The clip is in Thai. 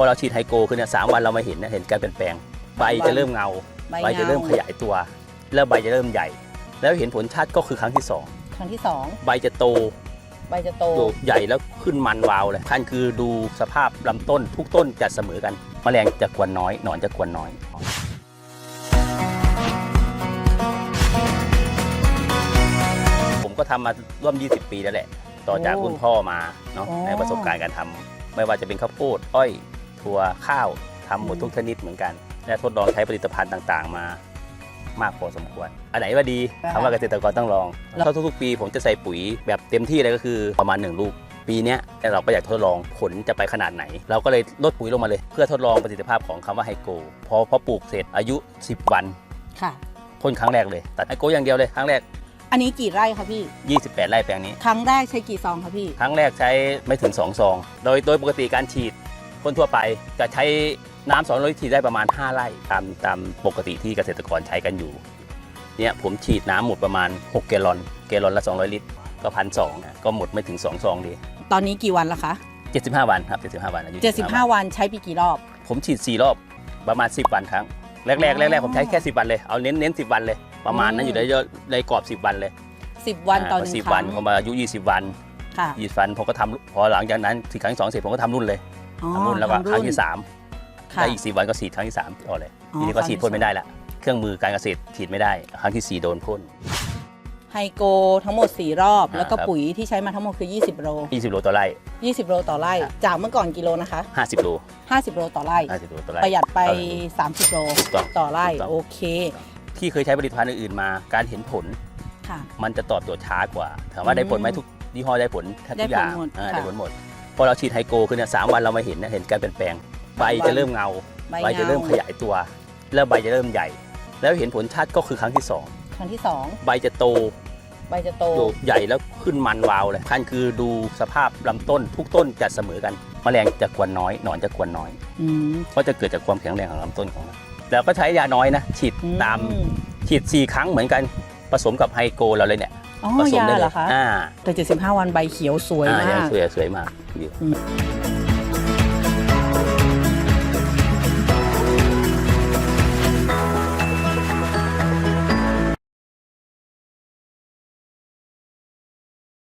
อเราฉีดไฮโกคือเนี่ยสามวันเรามาเห็นนะเห็นการเปลี่ยนแปลงใบจะเริ่มเงาใบใบจะเริ่มขยายตัว แล้วใบจะเริ่มใหญ่ แล้วเห็นผลชัดก็คือครั้งที่สองครั้งที่สองใบจะโต ใบจะโตโตใหญ่แล้วขึ้นมันวาวเลยท่านคือดูสภาพลำต้นทุกต้นจะเสมอกันแมลงจะกวนน้อยหนอนจะกวนน้อยผมก็ทำมาร่วม 20 ปีแล้วแหละ ต่อจากโอ้รุ่นพ่อมาเนาะอ๋อในประสบการณ์การทำไม่ว่าจะเป็นข้าวโพดอ้อย ถั่วข้าวทำหมดอืมทุกชนิดเหมือนกัน และทดลองใช้ผลิตภัณฑ์ต่างๆ มามากพอสมควร อันไหนว่าดีคำว่าเกษตรกรต้องลองแล้วทุกๆ ปีผมจะใส่ปุ๋ยแบบเต็มที่เลยก็คือประมาณ 1 ลูก ปีเนี้ยเราก็อยากทดลองผลจะไปขนาดไหน เราก็เลยลดปุ๋ยลงมาเลย เพื่อทดลองประสิทธิภาพของคำว่าไฮโกพอพอปลูกเสร็จอายุ 10 วันค่ะพ่นครั้งแรกเลยตัดไฮโกอย่างเดียวเลยครั้งแรกอันนี้กี่ไร่คะพี่ 28 ไร่แปลงนี้ ครั้งแรกใช้กี่ซองคะพี่ ครั้งแรกใช้ไม่ถึง 2 ซอง โดยโดยปกติการฉีด คนทั่วไปจะใช้น้ำสองลิตรฉีดได้ประมาณ 5 ไร่ตามตามปกติที่เกษตรกรใช้กันอยู่เนี่ยผมฉีดน้ำหมดประมาณ6แกลลอนแกลลอนละ 200 ลิตร ก็พันสองก็หมดไม่ถึง 2 ซองดีตอนนี้กี่วันละคะ 75 วันครับ75 วันอายุ75 วันใช้ไปกี่รอบ ผมฉีด 4 รอบประมาณ 10 วันครั้งแรกๆแรกอ๋อๆผมใช้แค่ 10 วันเลยเอาเน้นเน้น10 วันเลย ประมาณนั้นอืมอยู่ในในกรอบ 10 วันเลย 10 วันต่อหนึ่งสิบครั้วันงพอมาอายุ 20 วันค่ะ20วันผมก็ทำพอหลังจากนั้นฉีดครั้งที่สองเสร็จผมก็ทำรุ่นเลยอ๋อ ทำรุ่นแล้วก็ทำครั้งที่สามค่ะได้อีกสี่วันก็ฉีดครั้งที่3ต่อเลยอ๋อทีนี้ก็ฉีดพ่นครั้งที่ไม่ได้ละเครื่องมือการเกษตรฉีดไม่ได้ ครั้งที่ 4 โดนพ่นไฮโกทั้งหมด 4 รอบอ่าแล้วก็ครับปุ๋ยที่ใช้มาทั้งหมดคือ 20 โล 20 โลต่อไร่ 20 โลต่อไร่ จากเมื่อก่อนกิโลนะคะ 50 โล 50 โลต่อไร่50โลต่อไร่ประหยัดไปเออ30 โลถูกต้องต่อไร่ถูกต้องโอเค ที่เคยใช้ผลิตภัณฑ์อื่นๆมา การเห็นผลค่ะมันจะตอบโจทย์ช้ากว่า ถามว่าได้ผลไหมอืมทุกยี่ห้อได้ผลแทบทุกอย่างได้ผลหมด อ่าค่ะได้ผลหมดพอเราฉีดไฮโกคือเนี่ยสามวันเรามาเห็นนะเห็นการเปลี่ยนแปลงใบจะเริ่มเงาใบใบจะเริ่มเงาขยายตัว แล้วใบจะเริ่มใหญ่ แล้วเห็นผลชัดก็คือครั้งที่สองครั้งที่ใบจะโต2ใบจะโตโตใหญ่แล้วขึ้นมันวาวเลยท่านคือดูสภาพลำต้นทุกต้นจะเสมอกันแมลงจะกวนน้อยหนอนจะกวนน้อยอืมเพราะจะเกิดจากความแข็งแรงของลำต้นของเราแล้วก็ใช้ยาน้อยนะฉีดตามอืมฉีด4ครั้งเหมือนกันผสมกับไฮโกเราเลยเนี่ยอ๋อ ผสมยาได้เหเลรอยคะอ่าแต่ 75 วันใบเขียวสวยอ่ามากสวยสวยมากอยู่อืม